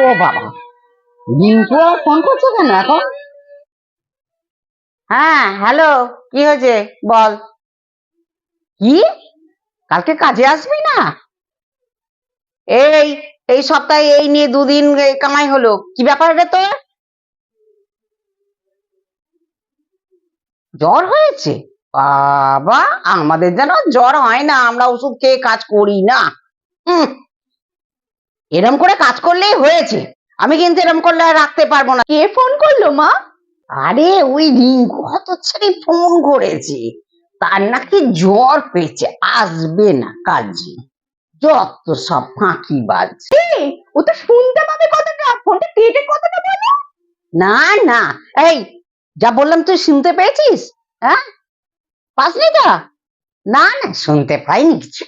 ও বাবা। রিঙ্কু আর ফোন করছে কেন এখন? হ্যাঁ হ্যালো কি হয়েছে? বল। কি? কালকে কাজে আসবি না? এই এই সপ্তাহে এই নিয়ে দুদিন কামাই হলো। কি ব্যাপার রে তোর? জ্বর হয়েছে? বাবা আমাদের যেন জ্বর হয় না আমরা ওষুধ খেয়ে কাজ করি না। হুম এরম করে কাজ করলেই হয়েছে। আমি কিন্তু এরম করলে আর রাখতে পারব না। কে ফোন করল মা? আরে ওই রিঙ্কু হতচ্ছাড়ি ফোন করেছে। তার নাকি জ্বর পেয়েছে আসবে না কাজে। যত সব ফাঁকি বাজ ও তো শুনতে পাবে কথাটা। ফোনটা কেটে কথাটা বলো। না না এই যা বললাম তুই শুনতে পেয়েছিস? হ্যাঁ? পাসনি তো? না না শুনতে পাইনি কিছু।